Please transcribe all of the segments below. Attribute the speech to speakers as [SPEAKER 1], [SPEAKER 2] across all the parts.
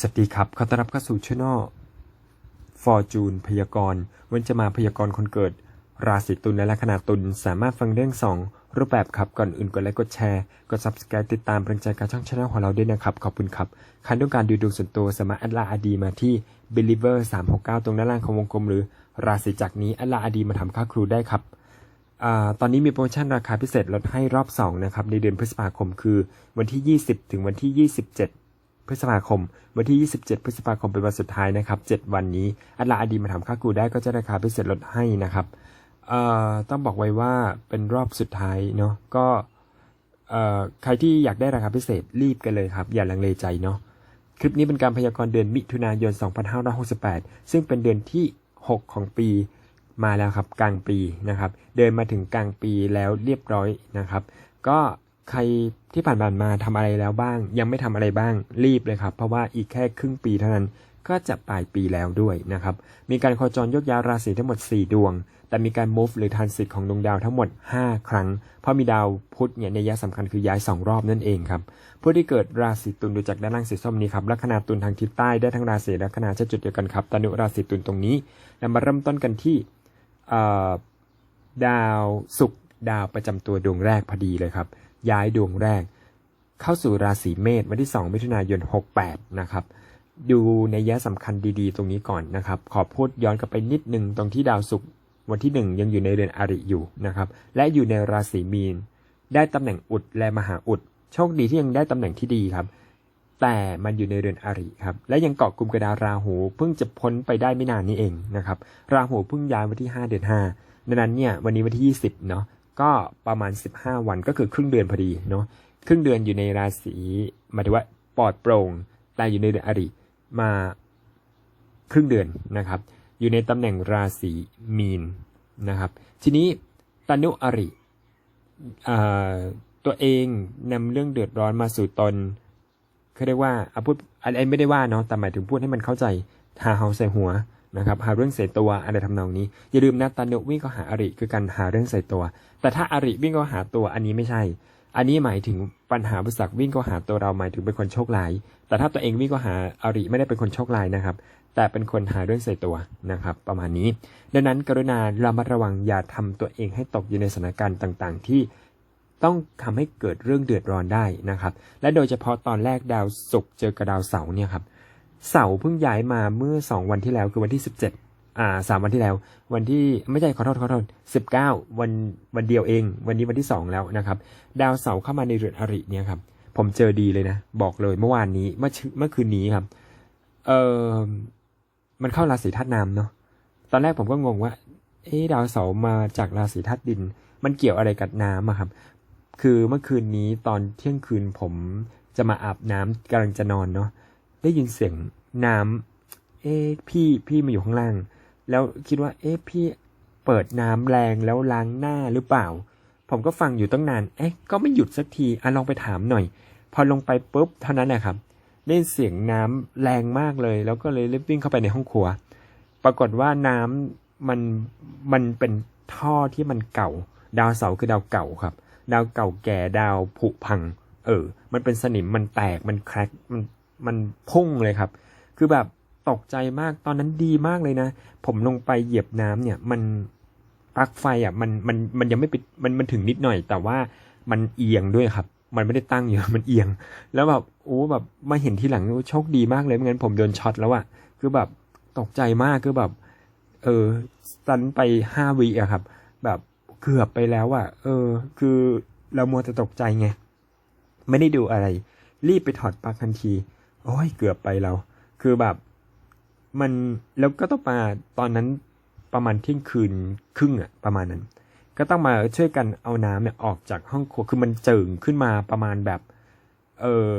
[SPEAKER 1] สวัสดีครับ ขอต้อนรับเข้าสู่ช่องฟอร์จูนพยากรณ์ วันจะมาพยากรณ์คนเกิด ราศีตุลและลัคนาตุลสามารถฟังเรื่องสองรูปแบบครับ ก่อนอื่นกดไลค์กดแชร์ กด subscribe ติดตามเป็นกำลังใจการช่องช่องของเราด้วยนะครับ ขอบคุณครับใครต้องการดูดวงส่วนตัวสามารถแอดไลน์อดีมาที่ believer 369 ตรงด้านล่างของวงกลม หรือราศีจักรนี้แอดไลน์อดีมาทำค่าครูได้ครับอตอนนี้มีโปรโมชั่นราคาพิเศษลดให้รอบ2นะครับในเดือนพฤษภาคมคือ วันที่ 20 ถึงวันที่ 27 พฤษภาคม วันที่ 27 พฤษภาคมเป็นวันสุดท้ายนะครับ 7 วันนี้อัลลาอดีมาทำค่ากูได้ก็จะราคาพิเศษลดให้นะครับเอ่อต้องบอกไว้ว่าเป็นรอบสุดท้ายเนาะก็เอ่อใครที่อยากได้ราคาพิเศษรีบกันเลยครับ อย่าลังเลใจเนาะคลิปนี้เป็นการพยากรณ์เดือนมิถุนายน 2568 ซึ่งเป็นเดือนที่ 6 ของปีมาแล้วครับกลางปีนะครับ เดินมาถึงกลางปีแล้วเรียบร้อยนะครับ ก็ ใครที่ผ่านๆมาทำอะไรแล้วบ้าง ยังไม่ทำอะไรบ้างรีบเลยครับ เพราะว่าอีกแค่ครึ่งปีเท่านั้นก็จะปลายปีแล้วด้วยนะครับ มีการโคจรยกย้ายราศีทั้งหมด 4 ดวง แต่มีการ move หรือ transit ของดวงดาวทั้งหมด 5 ครั้ง เพราะมีดาวพุธเนี่ยในยะสำคัญคือย้าย 2 รอบนั่นเองครับ ผู้ที่เกิดราศีตุลดูจากด้านล่างสีส้มนี้ครับ ลัคนาตุลทางทิศใต้ได้ทั้งราศีลัคนาเช่นจุดเดียวกันครับ ตนุราศีตุลตรงนี้เรามาเริ่มต้นกันที่ดาวศุกร์ดาวประจำตัวดวงแรกพอดีเลยครับ ย้ายดวงแรก เข้าสู่ราศีเมษวันที่ 2 มิถุนายน 68 นะครับ ดูในยะสำคัญดีๆ ตรงนี้ก่อนนะครับ ขอพูดย้อนกลับไปนิดนึงตรงที่ดาวศุกร์วันที่ 1 ยังอยู่ในเรือนอริอยู่นะครับ และอยู่ในราศีมีน ได้ตำแหน่งอุดและมหาอุด โชคดีที่ยังได้ตำแหน่งที่ดีครับ แต่มันอยู่ในเรือนอริครับ และยังเกาะกลุ่มกระดาราหู เพิ่งจะพ้นไปได้ไม่นานนี้เองนะครับ ราหูเพิ่งย้ายวันที่ 5 เดือน5ดังนั้นเนี่ยวันนี้วันที่ 20 เนาะ ก็ประมาณ 15 วันก็คือครึ่งเดือนพอดีเนาะครึ่งเดือนอยู่ในราศีหมายถึงว่าปลอดโปร่งแต่อยู่ในเดือนอริมาครึ่งเดือนนะครับ อยู่ในตำแหน่งราศีมีนนะครับ ทีนี้ตนุอริอตัวเองนำเรื่องเดือดร้อนมาสู่ตนเขาเรียกว่าเอาพูดอะไรไม่ได้ว่าเนาะแต่หมายถึงพูดให้มันเข้าใจหาเฮาใส่หัว นะครับหาเรื่องใส่ตัวอะไรทำนองนี้ อย่าลืมนะตานุวิ่งก็หาอริคือการหาเรื่องใส่ตัว แต่ถ้าอริวิ่งก็หาตัวอันนี้ไม่ใช่ อันนี้หมายถึงปัญหาบุษักวิ่งก็หาตัวเราหมายถึงเป็นคนโชคร้าย แต่ถ้าตัวเองวิ่งก็หาอริไม่ได้เป็นคนโชคร้ายนะครับ แต่เป็นคนหาเรื่องใส่ตัวนะครับ ประมาณนี้ ดังนั้นกรุณาระมัดระวังอย่าทำตัวเองให้ตกอยู่ในสถานการณ์ต่างๆ ที่ต้องทำให้เกิดเรื่องเดือดร้อนได้นะครับ และโดยเฉพาะตอนแรกดาวศุกร์เจอกับดาวเสาร์เนี่ยครับ เสาเพิ่งย้ายมาเมื่อ2วันที่แล้วคือวันที่17อ่าสามวันที่แล้ว วันที่ไม่ใช่ขอโทษขอโทษสิบเก้าวันวันเดียวเอง วันนี้วันที่สองแล้วนะครับ ดาวเสาเข้ามาในเรือนอริเนี่ยครับ ผมเจอดีเลยนะ บอกเลยเมื่อวานนี้เมื่อเมื่อคืนนี้ครับ เออมันเข้าราศีธาตุน้ำเนาะตอนแรกผมก็งงว่า เอ๊ดาวเสามาจากราศีธาตุดิน มันเกี่ยวอะไรกับน้ำอะครับ คือเมื่อคืนนี้ตอนเที่ยงคืนผมจะมาอาบน้ำกำลังจะนอนเนาะ ได้ยินเสียงน้ำเอ๊ะพี่พี่มาอยู่ข้างล่าง แล้วคิดว่า เอ๊ะพี่เปิดน้ำแรงแล้วล้างหน้าหรือเปล่า ผมก็ฟังอยู่ตั้งนาน เอ๊ะก็ไม่หยุดสักทีอะลองไปถามหน่อย พอลงไปปุ๊บเท่านั้นนะครับได้ยินเสียงน้ำแรงมากเลย แล้วก็เลยรีบวิ่งเข้าไปในห้องครัว ปรากฏว่าน้ำมันมันเป็นท่อที่มันเก่า ดาวเสาคือดาวเก่าครับ ดาวเก่าแก่ดาวผุพัง เออ มันเป็นสนิมมันแตกมันแครกมัน มันพุ่งเลยครับ คือแบบตกใจมากตอนนั้นดีมากเลยนะ ผมลงไปเหยียบน้ำเนี่ย มันปลั๊กไฟอะมันมันมันยังไม่ปิดมันมันถึงนิดหน่อย แต่ว่ามันเอียงด้วยครับ มันไม่ได้ตั้งอยู่มันเอียง แล้วแบบโอ้แบบมาเห็นทีหลังโชคดีมากเลยไม่งั้นผมโดนช็อตแล้วอะคือแบบตกใจมากคือแบบ เออตันไปห้าวิอะครับ แบบเกือบไปแล้วอะเออ คือเรามัวแต่ตกใจไง ไม่ได้ดูอะไร รีบไปถอดปลั๊กทันที โอ้ยเกือบไปเรา คือแบบ มันแล้วก็ต้องมาตอนนั้นประมาณเที่ยงคืนครึ่งอะประมาณนั้น ก็ต้องมาช่วยกันเอาน้ำเนี่ยออกจากห้องครัวคือมันเจิ่งขึ้นมาประมาณแบบ เออ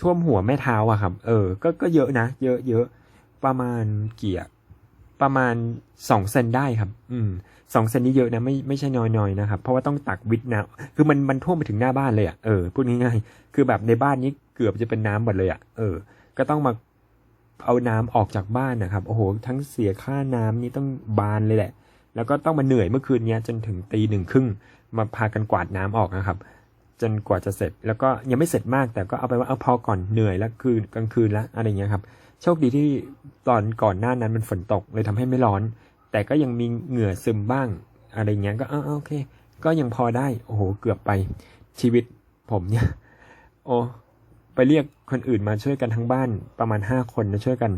[SPEAKER 1] ท่วมหัวแม่เท้าอะครับ เออ ก็ก็เยอะนะเยอะเยอะประมาณเกียร์ประมาณสองเซนได้ครับ อืมสองเซนนี่เยอะนะไม่ไม่ใช่น้อยๆนะครับ เพราะว่าต้องตักวิทน้ำคือมันมันท่วมไปถึงหน้าบ้านเลยอะเออพูดง่ายๆคือแบบในบ้านนี้ กือบจะเป็นน้ำหมดเลยอะเออ ก็ต้องมาเอาน้ำออกจากบ้านนะครับ โอ้โห ทั้งเสียค่าน้ำนี่ต้องบานเลยแหละ แล้วก็ต้องมาเหนื่อยเมื่อคืนเนี้ยจนถึงตีหนึ่งครึ่งมาพากันกวาดน้ำออกนะครับ จนกว่าจะเสร็จ แล้วก็ยังไม่เสร็จมาก แต่ก็เอาไปว่าเอาพอก่อนเหนื่อยแล้วคืนกลางคืนแล้วอะไรเงี้ยครับ โชคดีที่ตอนก่อนหน้านั้นมันฝนตกเลยทำให้ไม่ร้อน แต่ก็ยังมีเหงื่อซึมบ้าง อะไรเงี้ย ก็เออโอเค ก็ยังพอได้ โอ้โห เกือบไปชีวิตผมเนี่ย โอ้ ไปเรียกคนอื่นมาช่วยกันทั้งบ้านประมาณห้าคนนะช่วยกัน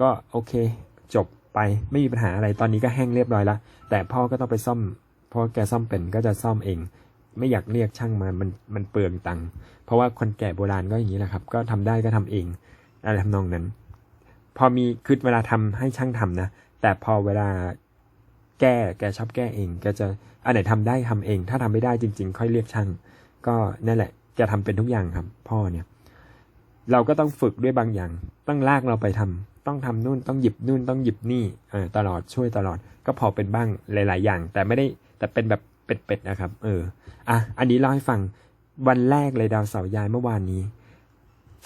[SPEAKER 1] ก็โอเค จบไปไม่มีปัญหาอะไรตอนนี้ก็แห้งเรียบร้อยแล้วแต่พ่อก็ต้องไปซ่อมพราะแกซ่อมเป็นก็จะซ่อมเอง ไม่อยากเรียกช่างมามันมันเปลืองตังค์เพราะว่าคนแก่โบราณก็อย่างนี้แหละครับ ก็ทำได้ก็ทำเองอะไรทำนองนั้น พอมีคือเวลาทำให้ช่างทำนะแต่พอเวลาแก้แกชอบแก้เองแกจะอันไหนทำได้ทำเอง ถ้าทำไม่ได้จริง ๆ ค่อยเรียกช่าง ก็นั่นแหละแกทำเป็นทุกอย่างครับ พ่อเนี่ย เราก็ต้องฝึกด้วยบางอย่าง ต้องลากเราไปทำต้องทำนู่นต้องหยิบนู่นต้องหยิบนี่เออตลอดช่วยตลอด ก็พอเป็นบ้างหลาย ๆ อย่าง แต่ไม่ได้แต่เป็นแบบเป็ดๆนะครับ เอออะอันนี้เล่าให้ฟังวันแรกเลยดาวเสาร์ย้ายเมื่อวานนี้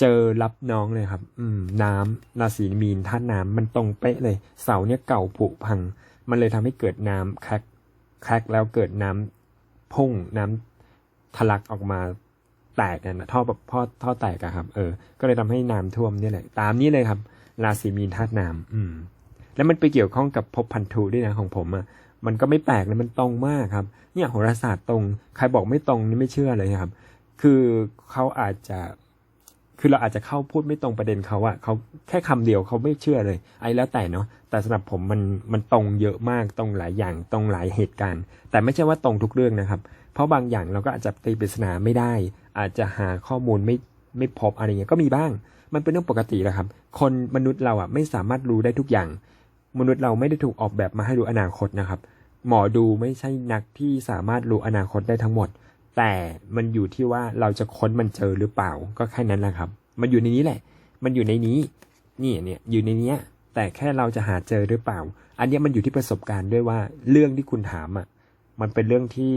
[SPEAKER 1] เจอรับน้องเลยครับ อืม น้ำราศีมีนธาตุน้ำมันตรงเป๊ะเลย เสาเนี่ยเก่าผุพัง มันเลยทำให้เกิดน้ำแครกแครกแล้วเกิดน้ำพุ่งน้ำทะลักออกมา แตกนะท่อแบบท่อท่อแตกอะครับ เออ ก็เลยทำให้น้ำท่วมนี่แหละ ตามนี้เลยครับ ราศีมีนธาตุน้ำอืม แล้วมันไปเกี่ยวข้องกับภพพันธุด้วยนะของผมอะมันก็ไม่แปลกเลยมันตรงมากครับ เนี่ยโหราศาสตร์ตรง ใครบอกไม่ตรงนี่ไม่เชื่อเลยครับ คือเขาอาจจะคือเราอาจจะเข้าพูดไม่ตรงประเด็นเขาอะเขาแค่คำเดียวเขาไม่เชื่อเลย ไอ้แล้วแต่เนาะแต่สำหรับผมมันมันตรงเยอะมากตรงหลายอย่างตรงหลายเหตุการณ์ แต่ไม่ใช่ว่าตรงทุกเรื่องนะครับ เพราะบางอย่างเราก็อาจจะตีปริศนาไม่ได้ อาจจะหาข้อมูลไม่ไม่พบอะไรเงี้ยก็มีบ้าง มันเป็นเรื่องปกติแหละครับ คนมนุษย์เราอะไม่สามารถรู้ได้ทุกอย่าง มนุษย์เราไม่ได้ถูกออกแบบมาให้รู้อนาคตนะครับ หมอดูไม่ใช่นักที่สามารถรู้อนาคตได้ทั้งหมด แต่มันอยู่ที่ว่าเราจะค้นมันเจอหรือเปล่าก็แค่นั้นแหละครับ มันอยู่ในนี้แหละ มันอยู่ในนี้นี่เนี่ยอยู่ในเนี้ย แต่แค่เราจะหาเจอหรือเปล่า อันนี้มันอยู่ที่ประสบการณ์ด้วยว่าเรื่องที่คุณถามอะมันเป็นเรื่องที่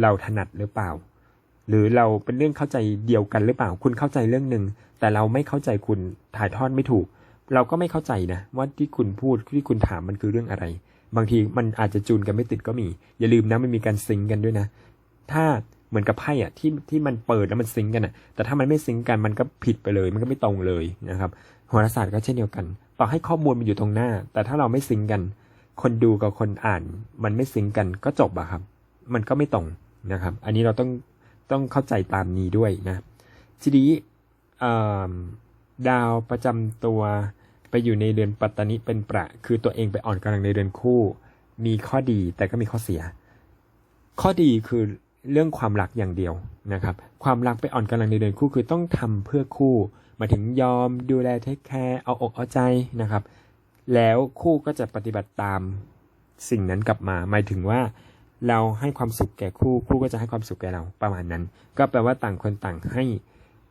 [SPEAKER 1] เราถนัดหรือเปล่า หรือเราเป็นเรื่องเข้าใจเดียวกันหรือเปล่า คุณเข้าใจเรื่องหนึ่งแต่เราไม่เข้าใจคุณถ่ายทอดไม่ถูก เราก็ไม่เข้าใจนะว่าที่คุณพูดที่คุณถามมันคือเรื่องอะไร บางทีมันอาจจะจูนกันไม่ติดก็มี อย่าลืมนะมันมีการซิงกันด้วยนะ ถ้าเหมือนกับไพ่อะที่ที่มันเปิดแล้วมันซิงกันอะแต่ถ้ามันไม่ซิงกันมันก็ผิดไปเลย มันก็ไม่ตรงเลยนะครับโหราศาสตร์ก็เช่นเดียวกัน ต่อให้ข้อมูลมันอยู่ตรงหน้า แต่ถ้าเราไม่ซิงกัน คนดูกับคนอ่าน มันไม่ซิงก์กันก็จบอะครับ มันก็ไม่ตรงนะครับ อันนี้เราต้อง ต้องเข้าใจตามนี้ด้วยนะ ทีนี้ดาวประจำตัวไปอยู่ในเดือนปัตตานิเป็นประ คือตัวเองไปอ่อนกำลังในเดือนคู่ มีข้อดีแต่ก็มีข้อเสีย ข้อดีคือเรื่องความรักอย่างเดียวนะครับ ความรักไปอ่อนกำลังในเดือนคู่คือต้องทำเพื่อคู่หมายถึงยอมดูแลเทคแคร์เอาอกเอาใจนะครับ แล้วคู่ก็จะปฏิบัติตามสิ่งนั้นกลับมา หมายถึงว่า เราให้ความสุขแก่คู่คู่ก็จะให้ความสุขแก่เราประมาณนั้น ก็แปลว่าต่างคนต่างให้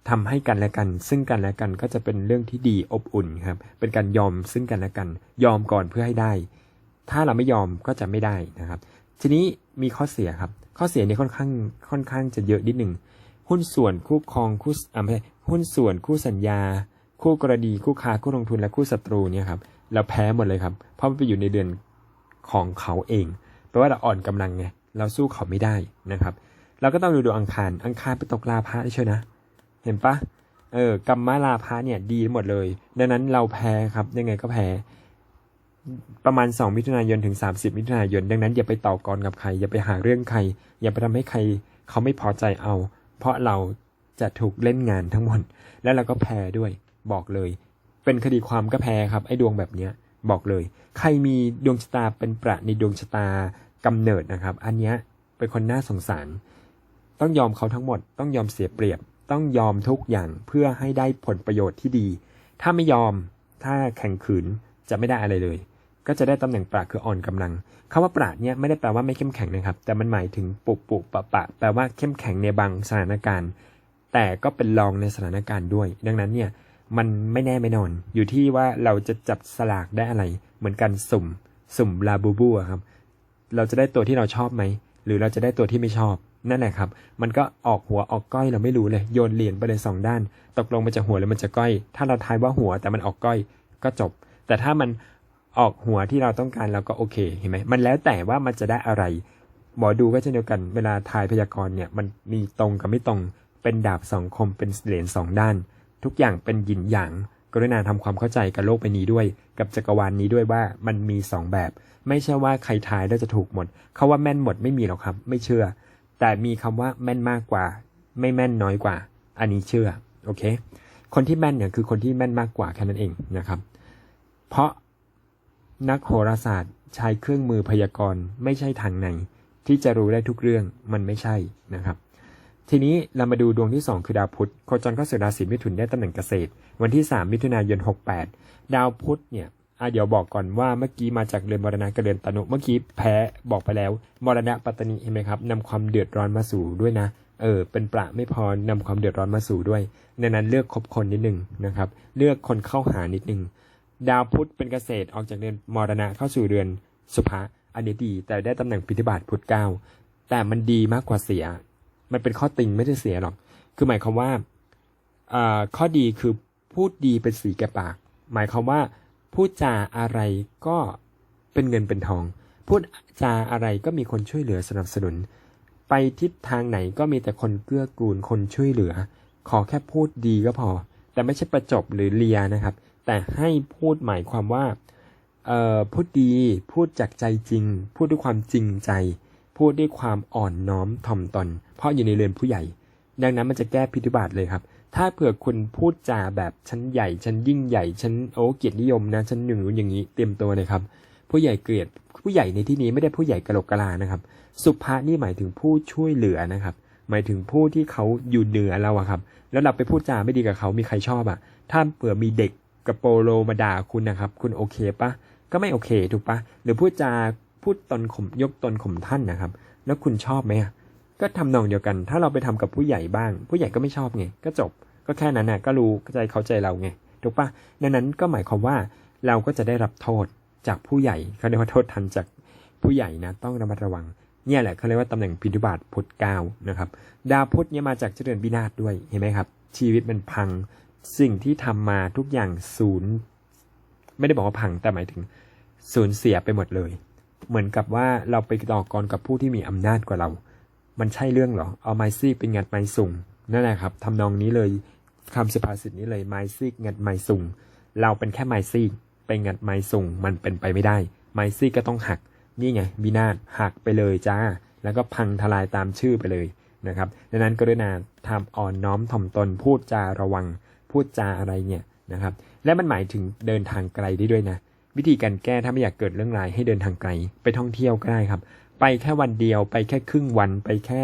[SPEAKER 1] ทำให้กันและกัน ซึ่งกันและกันก็จะเป็นเรื่องที่ดีอบอุ่นครับ เป็นการยอมซึ่งกันและกัน ยอมก่อนเพื่อให้ได้ ถ้าเราไม่ยอมก็จะไม่ได้นะครับ ทีนี้มีข้อเสียครับ ข้อเสียนี้ค่อนข้างค่อนข้างจะเยอะนิดหนึ่งหุ้นส่วนคู่ครองคู่อ่าไม่ใช่หุ้นส่วนคู่สัญญา คู่กรณีคู่ค้าคู่ลงทุนและคู่ศัตรูเนี่ยครับเราแพ้หมดเลยครับ เพราะมันไปอยู่ในเดือนของเขาเอง แปลว่าเราอ่อนกำลังไงเราสู้เขาไม่ได้นะครับเราก็ต้องดูดวงอังคาร อังคารไปตกลาพระได้ช่วยนะ เห็นปะเออกรรมมาลาพระเนี่ยดีหมดเลย ดังนั้นเราแพ้ครับยังไงก็แพ้ ประมาณ 2 มิถุนายนถึง 30 มิถุนายน ดังนั้นอย่าไปต่อกรกับใคร อย่าไปหาเรื่องใคร อย่าไปทำให้ใครเขาไม่พอใจเอา เพราะเราจะถูกเล่นงานทั้งหมด แล้วเราก็แพ้ด้วยบอกเลย เป็นคดีความก็แพ้ครับไอ้ดวงแบบเนี้ย บอกเลย ใครมีดวงชะตาเป็นประในดวงชะตากำเนิดนะครับ อันเนี้ยเป็นคนน่าสงสาร ต้องยอมเขาทั้งหมด ต้องยอมเสียเปรียบ ต้องยอมทุกอย่างเพื่อให้ได้ผลประโยชน์ที่ดี ถ้าไม่ยอมถ้าแข่งขืนจะไม่ได้อะไรเลย ก็จะได้ตำแหน่งปราคืออ่อนกำลังคาว่าปราเนี่ยไม่ได้แปลว่าไม่เข้มแข็งนะครับ แต่มันหมายถึงปุบปุบปะปะ แปลว่าเข้มแข็งในบางสถานการณ์ แต่ก็เป็นรองในสถานการณ์ด้วย ดังนั้นเนี่ย มันไม่แน่ไม่นอน อยู่ที่ว่าเราจะจับสลากได้อะไร เหมือนกันสุ่ม สุ่มลาบูบูครับ เราจะได้ตัวที่เราชอบไหม หรือเราจะได้ตัวที่ไม่ชอบ นั่นแหละครับ มันก็ออกหัวออกก้อยเราไม่รู้เลย โยนเหรียญไปเลยสองด้าน ตกลงมันจะหัวหรือมันจะก้อย ถ้าเราทายว่าหัวแต่มันออกก้อยก็จบ แต่ถ้ามันออกหัวที่เราต้องการเราก็โอเค เห็นไหม มันแล้วแต่ว่ามันจะได้อะไรหมอดูก็เช่นเดียวกัน เวลาทายพยากรณ์เนี่ย มันมีตรงกับไม่ตรง เป็นดาบสองคม เป็นเหรียญสองด้าน ทุกอย่างเป็นหยินหยางกรุณาทำความเข้าใจกับโลกใบนี้ด้วย กับจักรวาลนี้ด้วยว่ามันมีสองแบบ ไม่ใช่ว่าใครทายแล้วจะถูกหมดเขาว่าแม่นหมดไม่มีหรอกครับ ไม่เชื่อ แต่มีคำว่าแม่นมากกว่า ไม่แม่นน้อยกว่า อันนี้เชื่อโอเค คนที่แม่นเนี่ยคือคนที่แม่นมากกว่าแค่นั้นเองนะครับ เพราะนักโหราศาสตร์ใช้เครื่องมือพยากรณ์ไม่ใช่ทางในที่จะรู้ได้ทุกเรื่องมันไม่ใช่นะครับ ทีนี้เรามาดูดวงที่ 2 คือดาวพุธโคจรเข้าสู่ราศีมิถุนได้ตำแหน่งเกษตร วันที่ 3 มิถุนายน 68 ดาวพุธเนี่ยอะเดี๋ยวบอกก่อนว่าเมื่อกี้มาจากเรือนมรณะกับเรือนตนุ เมื่อกี้แพ้บอกไปแล้ว มรณะปัตตนีเห็นไหมครับนำความเดือดร้อนมาสู่ด้วยนะ เออ เป็นประไม่พอนำความเดือดร้อนมาสู่ด้วยดังนั้นเลือกคบคนนิดนึงนะครับ เลือกคนเข้าหานิดนึง ดาวพุธเป็นเกษตรออกจากเรือนมรณะเข้าสู่เรือนสุภะอันนี้ดี แต่ได้ตำแหน่งพิธิบาตพุธเก้าแต่มันดีมากกว่าเสีย มันเป็นข้อติงไม่ได้เสียหรอก คือหมายความว่าข้อดีคือพูดดีเป็นสีแก่ปาก หมายความว่าพูดจาอะไรก็เป็นเงินเป็นทอง พูดจาอะไรก็มีคนช่วยเหลือสนับสนุน ไปทิศทางไหนก็มีแต่คนเกื้อกูลคนช่วยเหลือ ขอแค่พูดดีก็พอ แต่ไม่ใช่ประจบหรือเลียนะครับ แต่ให้พูดหมายความว่าพูดดีพูดจากใจจริง พูดด้วยความจริงใจ พูดด้วยความอ่อนน้อมถ่อมตน เพราะอยู่ในเรือนผู้ใหญ่ ดังนั้นมันจะแก้พิธิบาตเลยครับ ถ้าเผื่อคุณพูดจาแบบฉันใหญ่ฉันยิ่งใหญ่ฉันโอ้เกียรตินิยมนะฉันหนึ่งนู้อย่างนี้เตรียมตัวเลยครับ ผู้ใหญ่เกลียดผู้ใหญ่ในที่นี้ไม่ได้ผู้ใหญ่กะโหลกกะลานะครับ สุภานี่หมายถึงผู้ช่วยเหลือนะครับ หมายถึงผู้ที่เขาอยู่เหนือเราอะครับ แล้วเราไปพูดจาไม่ดีกับเขามีใครชอบอะถ้าเผื่อมีเด็กกระโปโลมาด่าคุณนะครับ คุณโอเคปะก็ไม่โอเคถูกปะหรือพูดจา พูดตนข่มยกตนข่มท่านนะครับ แล้วคุณชอบไหมก็ทำนองเดียวกัน ถ้าเราไปทำกับผู้ใหญ่บ้าง ผู้ใหญ่ก็ไม่ชอบไงก็จบ ก็แค่นั้นนะก็รู้ใจเขาใจเราไงถูกปะดังนั้นก็หมายความว่าเราก็จะได้รับโทษจากผู้ใหญ่เขาเรียกว่าโทษทันจากผู้ใหญ่นะต้องระมัดระวังเนี่ยแหละเขาเรียกว่าตำแหน่งพิธิบาตพุธเก้านะครับ ดาวพุธเนี่ยมาจากเจริญวินาศด้วยเห็นไหมครับ ชีวิตมันพังสิ่งที่ทำมาทุกอย่างศูนย์ ไม่ได้บอกว่าพังแต่หมายถึง สูญเสียไปหมดเลย เหมือนกับว่าเราไปต่อกรกับผู้ที่มีอำนาจกว่าเรา มันใช่เรื่องหรอ เอาไม้ซีกเป็นงัดไม้สุ่งนั่นแหละครับทำนองนี้เลยคำสุภาษิตนี้เลยไม้ซีกงัดไม้สุ่งเราเป็นแค่ไม้ซีกไปงัดไม้สุ่งมันเป็นไปไม่ได้ ไม้ซีกก็ต้องหัก นี่ไงวินาศหักไปเลยจ้า แล้วก็พังทลายตามชื่อไปเลยนะครับดังนั้นกรุณาทำอ่อนน้อมถ่อมตนพูดจาระวัง พูดจาอะไรเนี่ยนะครับ และมันหมายถึงเดินทางไกลได้ด้วยนะ วิธีการแก้ถ้าไม่อยากเกิดเรื่องร้ายให้เดินทางไกล ไปท่องเที่ยวก็ได้ครับ ไปแค่วันเดียว ไปแค่ครึ่งวัน ไปแค่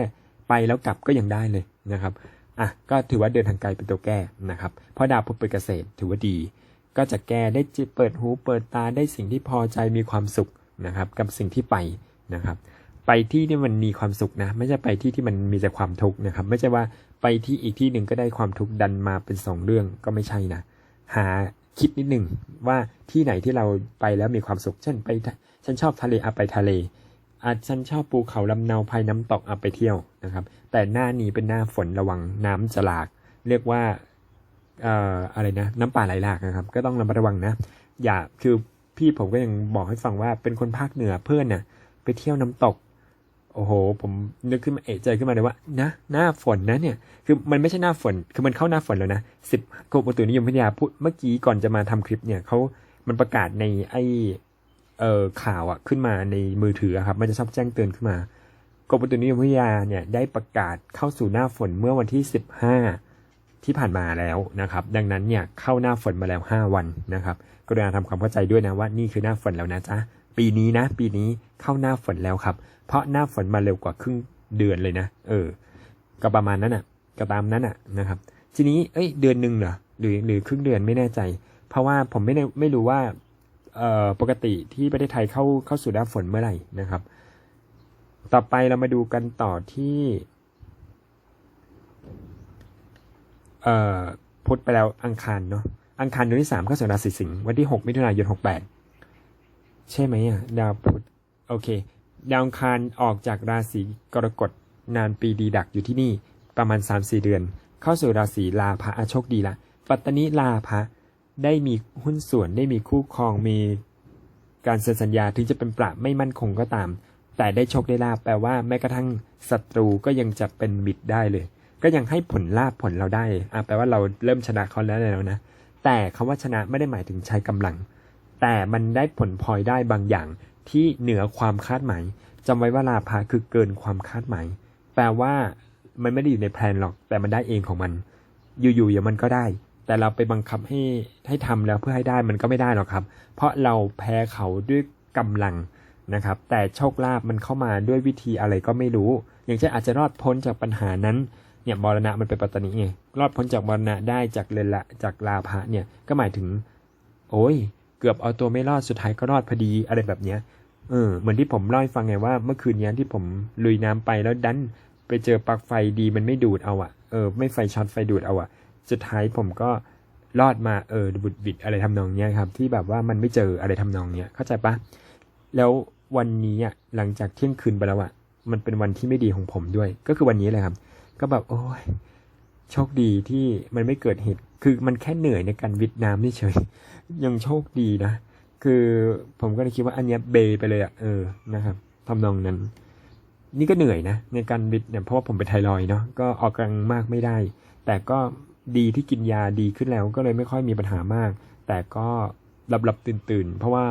[SPEAKER 1] ไปแล้วกลับก็ยังได้เลยนะครับอะก็ถือว่าเดินทางไกลเป็นตัวแก้นะครับ เพราะดาวพุธเป็นเกษตรถือว่าดี ก็จะแก้ได้จิเปิดหูเปิดตาได้สิ่งที่พอใจมีความสุขนะครับ กับสิ่งที่ไปนะครับ ไปที่ที่มันมีความสุขนะ ไม่ใช่ไปที่ที่มันมีแต่ความทุกข์นะครับ ไม่ใช่ว่าไปที่อีกที่หนึ่งก็ได้ความทุกข์ดันมาเป็นสองเรื่องก็ไม่ใช่นะหา คิดนิดหนึ่งว่าที่ไหนที่เราไปแล้วมีความสุขเช่นไปทะฉันชอบทะเลอะไปทะเลอาจฉันชอบภูเขาลำเนาภายน้ำตกอะไปเที่ยวนะครับ แต่หน้านี้เป็นหน้าฝนระวังน้ำจะหลาก เรียกว่าเอ่ออะไรนะ น้ำป่าไหลหลากนะครับ ก็ต้องระมัดระวังนะอย่าคือพี่ผมก็ยังบอกให้ฟังว่าเป็นคนภาคเหนือเพื่อนน่ะไปเที่ยวน้ำตก อ้โห ผมนึกขึ้นมาเอะใจขึ้นมาเลยว่านะหน้าฝนนะเนี่ย คือมันไม่ใช่หน้าฝน คือมันเข้าหน้าฝนแล้วนะสิบกรมอุตุนิยมวิทยาพูดเมื่อกี้ก่อนจะมาทำคลิปเนี่ยเขามันประกาศในไอเอ่อข่าวอะขึ้นมาในมือถือครับ มันจะชอบแจ้งเตือนขึ้นมากรมอุตุนิยมวิทยาเนี่ยได้ประกาศเข้าสู่หน้าฝนเมื่อวันที่สิบห้าที่ผ่านมาแล้วนะครับ ดังนั้นเนี่ยเข้าหน้าฝนมาแล้วห้าวันนะครับกรุณาทำความเข้าใจด้วยนะว่านี่คือหน้าฝนแล้วนะจ๊ะปีนี้นะ ปีนี้เข้าหน้าฝนแล้วครับ เพราะหน้าฝนมาเร็วกว่าครึ่งเดือนเลยนะ เออ ก็ประมาณนั้นอะ ก็ตามนั้นอะนะครับ ทีนี้ เอ้ย เดือนหนึ่งเหรอ หรือ หรือครึ่งเดือนไม่แน่ใจ เพราะว่าผมไม่ได้ไม่รู้ว่า เอ่อ ปกติที่ประเทศไทยเข้าเข้าสู่หน้าฝนเมื่อไหร่นะครับ ต่อไปเรามาดูกันต่อที่ เอ่อ พุธไปแล้วอังคารเนาะ อังคารเดือนที่สามเข้าสู่ราศีสิงห์วันที่หกมิถุนายนหกแปดใช่ไหมอะ ดาวพุธ โอเค ดาวคารออกจากราศีกรกฎนานปีดีดักอยู่ที่นี่ประมาณ 3-4 เดือน เข้าสู่ราศีลาภะอะโชคดีละ ปัตตนีลาภะได้มีหุ้นส่วนได้มีคู่ครองมีการเซ็นสัญญาถึงจะเป็นประไม่มั่นคงก็ตาม แต่ได้โชคได้ลาบแปลว่าแม้กระทั่งศัตรูก็ยังจะเป็นมิตรได้เลย ก็ยังให้ผลลาบผลเราได้อะแปลว่าเราเริ่มชนะเขาแล้วแล้วนะแต่คำว่าชนะไม่ได้หมายถึงใช้กำลัง แต่มันได้ผลพลอยได้บางอย่าง ที่เหนือความคาดหมายจำไว้ว่าลาภาคือเกินความคาดหมาย แปลว่ามันไม่ได้อยู่ในแพลนหรอก แต่มันได้เองของมัน อยู่ๆอย่างมันก็ได้ แต่เราไปบังคับให้ให้ทำแล้วเพื่อให้ได้มันก็ไม่ได้หรอกครับ เพราะเราแพ้เขาด้วยกำลังนะครับ แต่โชคลาภมันเข้ามาด้วยวิธีอะไรก็ไม่รู้ อย่างเช่นอาจจะรอดพ้นจากปัญหานั้นเนี่ยมรณะมันเป็นปัตตานีไงรอดพ้นจากมรณะได้จากเรนละจากลาภะเนี่ยก็หมายถึง โอ้ยเกือบเอาตัวไม่รอดสุดท้ายก็รอดพอดีอะไรแบบเนี้ย เออเหมือนที่ผมเล่าให้ฟังไงว่าเมื่อคืนเนี้ยที่ผมลุยน้ำไปแล้วดันไปเจอปลั๊กไฟดีมันไม่ดูดเอาอะเออไม่ไฟช็อตไฟดูดเอาอะสุดท้ายผมก็รอดมาเออบุดบิดอะไรทำนองเนี้ยครับ ที่แบบว่ามันไม่เจออะไรทำนองเนี้ยเข้าใจปะแล้ววันนี้อะหลังจากเที่ยงคืนไปแล้วอะมันเป็นวันที่ไม่ดีของผมด้วย ก็คือวันนี้เลยครับ ก็แบบโอ้ยโชคดีที่มันไม่เกิดเหตุ คือมันแค่เหนื่อยในการวิดน้ำนี่เฉยยังโชคดีนะ คือผมก็เลยคิดว่าอันเนี้ยเบไปเลยอะเออนะครับทำนองนั้น นี่ก็เหนื่อยนะ ในการวิดเนี่ยเพราะว่าผมเป็นไทรอยเนาะก็ออกกำลังมากไม่ได้ แต่ก็ดีที่กินยาดีขึ้นแล้วก็เลยไม่ค่อยมีปัญหามาก แต่ก็หลับหลับตื่นตื่นเพราะว่า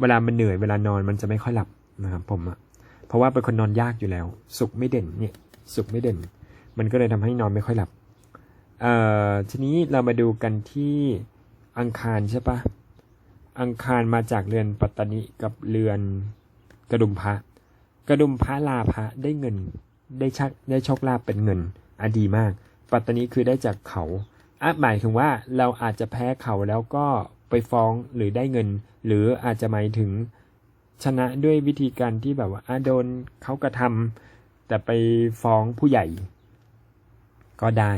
[SPEAKER 1] เวลามันเหนื่อยเวลานอนมันจะไม่ค่อยหลับนะครับผมอะเพราะว่าเป็นคนนอนยากอยู่แล้ว สุขไม่เด่นเนี่ย สุขไม่เด่น มันก็เลยทำให้นอนไม่ค่อยหลับเอ่อทีนี้เรามาดูกันที่อังคารใช่ปะ อังคารมาจากเรือนปัตตานิกับเรือนกระดุมพระกระดุมพระลาพระได้เงินได้ชักได้โชคลาภเป็นเงินอดีมาก ปัตตานิคือได้จากเขาอะหมายถึงว่าเราอาจจะแพ้เขาแล้วก็ไปฟ้องหรือได้เงิน หรืออาจจะหมายถึงชนะด้วยวิธีการที่แบบว่าอะโดนเขากระทำแต่ไปฟ้องผู้ใหญ่ ก็ได้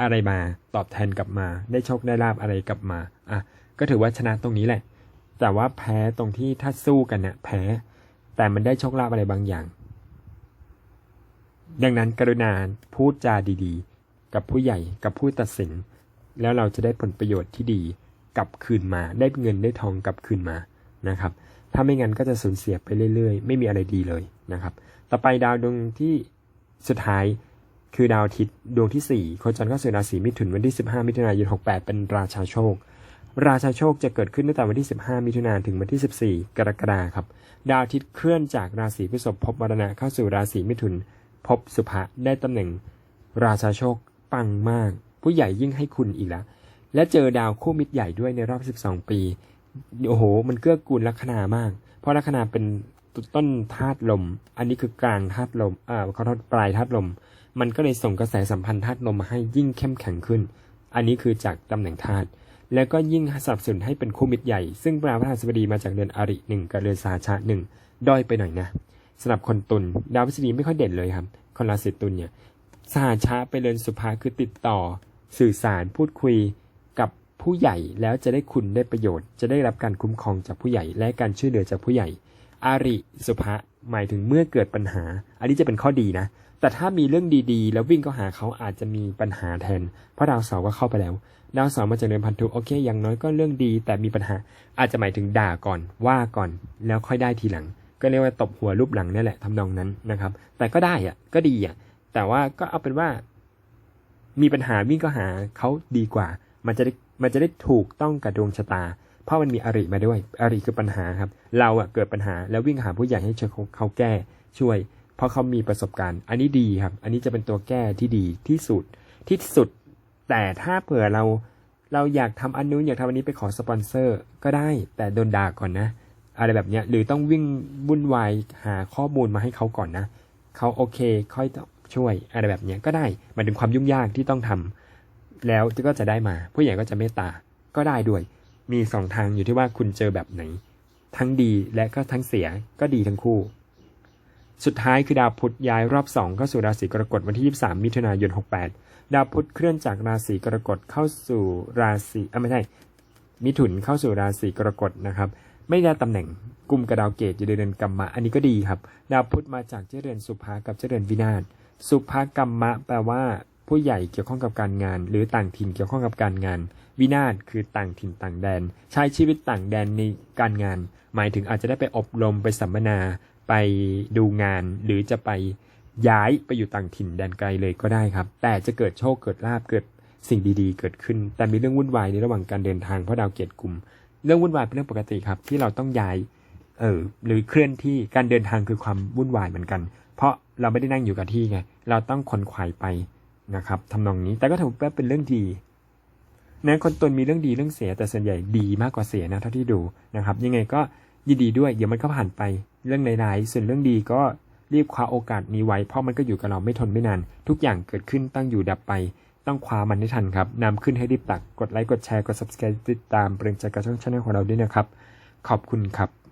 [SPEAKER 1] อะไรมาตอบแทนกลับมา ได้โชคได้ลาบอะไรกลับมาอะ ก็ถือว่าชนะตรงนี้แหละ แต่ว่าแพ้ตรงที่ถ้าสู้กันเนี่ยแพ้ แต่มันได้โชคลาภอะไรบางอย่าง ดังนั้นกรุณาพูดจาดีๆ กับผู้ใหญ่กับผู้ตัดสิน แล้วเราจะได้ผลประโยชน์ที่ดีกลับคืนมา ได้เงินได้ทองกลับคืนมานะครับ ถ้าไม่งั้นก็จะสูญเสียไปเรื่อยๆ ไม่มีอะไรดีเลยนะครับ ต่อไปดาวดวงที่สุดท้ายคือดาวอาทิตย์ดวงที่4โคจรเข้าสู่ราศีมิถุนวันที่ 15 มิถุนายน 68 เป็นราชาโชค ราชาโชคจะเกิดขึ้นตั้งแต่วันที่ 15 มิถุนายนถึงวันที่ 14 กรกฎาคมครับ ดาวอาทิตย์เคลื่อนจากราศีพฤษภภพมรณะเข้าสู่ราศีมิถุนภพสุภะได้ตำแหน่ง ราชาโชคปังมาก ผู้ใหญ่ยิ่งให้คุณอีกแล้วและเจอดาวคู่มิตรใหญ่ด้วยในรอบ 12 ปี โอ้โห มันเกื้อกูลลัคนามาก เพราะลัคนาเป็นต้นธาตุลม อันนี้คือกลางธาตุลมอ่าเขาทษปลายธาตุลม มันก็เลยส่งกระแสสัมพันธ์ธาตุลมมาให้ยิ่งเข้มแข็งขึ้น อันนี้คือจากตำแหน่งธาตุ แล้วก็ยิ่งสับสนให้เป็นคู่มิตรใหญ่ ซึ่งดาวพฤหัสบดีมาจากเดือนอริหนึ่งกับเดือนสาชะหนึ่งด้อยไปหน่อยนะสำหรับคนตุลดาวพฤหัสบดีไม่ค่อยเด่นเลยครับ คนราศีตุลเนี่ยสหชาไปเรือนสุภาคือติดต่อ สื่อสารพูดคุยกับผู้ใหญ่แล้วจะได้คุณได้ประโยชน์ จะได้รับการคุ้มครองจากผู้ใหญ่ และการช่วยเหลือจากผู้ใหญ่ อาริสุภะหมายถึงเมื่อเกิดปัญหา อันนี้จะเป็นข้อดีนะ แต่ถ้ามีเรื่องดีๆ แล้ววิ่งเข้าหาเขาอาจจะมีปัญหาแทน เพราะดาวเสาร์ก็เข้าไปแล้ว ดาวเสาร์มาจากเรือนพันธุโอเค อย่างน้อยก็เรื่องดี แต่มีปัญหา อาจจะหมายถึงด่าก่อน ว่าก่อน แล้วค่อยได้ทีหลัง ก็เรียกว่าตบหัวรูปหลังนี่แหละทำนองนั้นนะครับ แต่ก็ได้อะก็ดีอะแต่ว่าก็เอาเป็นว่า มีปัญหาวิ่งก็หาเขาดีกว่า มันจะได้ มันจะได้ถูกต้องกับดวงชะตา เพราะมันมีอริมาด้วย อริคือปัญหาครับ เราอะเกิดปัญหา แล้ววิ่งหาผู้ใหญ่ให้ช่วยเขาแก้ ช่วย เพราะเขามีประสบการณ์ อันนี้ดีครับ อันนี้จะเป็นตัวแก้ที่ดีที่สุด ที่สุด แต่ถ้าเผื่อเราเราอยากทำอันนู้นอยากทำอันนี้ไปขอสปอนเซอร์ก็ได้แต่โดนด่าก่อนนะ อะไรแบบเนี้ยหรือต้องวิ่งวุ่นวายหาข้อมูลมาให้เขาก่อนนะเขาโอเคค่อยช่วย อะไรแบบเนี้ยก็ได้หมายถึงความยุ่งยากที่ต้องทำแล้วก็จะได้มา ผู้ใหญ่ก็จะเมตตาก็ได้ด้วย มีสองทางอยู่ที่ว่าคุณเจอแบบไหน ทั้งดีและก็ทั้งเสียก็ดีทั้งคู่ สุดท้ายคือดาวพุธย้ายรอบสองเข้าสู่ราศีกรกฎวันที่ 23 มิถุนายน 68 ดาวพุธเคลื่อนจากราศีกรกฎเข้าสู่ราศีอะไม่ใช่ มิถุนเข้าสู่ราศีกรกฎนะครับ ไม่ได้ตำแหน่งกลุ่มกับดาวเกตอยู่ในเรือนกัมมะ อันนี้ก็ดีครับ ดาวพุธมาจากเจเรือนสุภากับเจเรือนวินาศสุภากรรมะ แปลว่า ผู้ใหญ่เกี่ยวข้องกับการงาน หรือต่างถิ่นเกี่ยวข้องกับการงาน วินาศคือต่างถิ่นต่างแดน ใช้ชีวิตต่างแดนในการงาน หมายถึงอาจจะได้ไปอบรมไปสัมมนา ไปดูงาน หรือจะไป ย้ายไปอยู่ต่างถิ่นแดนไกลเลยก็ได้ครับ แต่จะเกิดโชคเกิดลาบเกิดสิ่งดีๆ เกิดขึ้น แต่มีเรื่องวุ่นวายในระหว่างการเดินทางเพราะดาวเกียรติกลุ่ม เรื่องวุ่นวายเป็นเรื่องปกติครับ ที่เราต้องย้ายเออหรือเคลื่อนที่การเดินทางคือความวุ่นวายเหมือนกัน เพราะเราไม่ได้นั่งอยู่กับที่ไงเราต้องขนขวายไปนะครับทำนองนี้แต่ก็ถือว่าเป็นเรื่องดีนะคนตนมีเรื่องดีเรื่องเสียแต่ส่วนใหญ่ดีมากกว่าเสียนะเท่าที่ดูนะครับ ยังไงก็ยินดีด้วย เดี๋ยวมันก็ผ่านไป เรื่องในๆส่วนเรื่องดีก็ รีบคว้าโอกาสนี้ไว้เพราะมันก็อยู่กับเราไม่ทนไม่นาน ทุกอย่างเกิดขึ้นตั้งอยู่ดับไป ต้องคว้ามันให้ทันครับนำขึ้นให้รีบตัก กดไลค์กดแชร์กด subscribe ติดตามเปลืองใจกับช่องชาแนลของเราด้วยนะครับ ขอบคุณครับ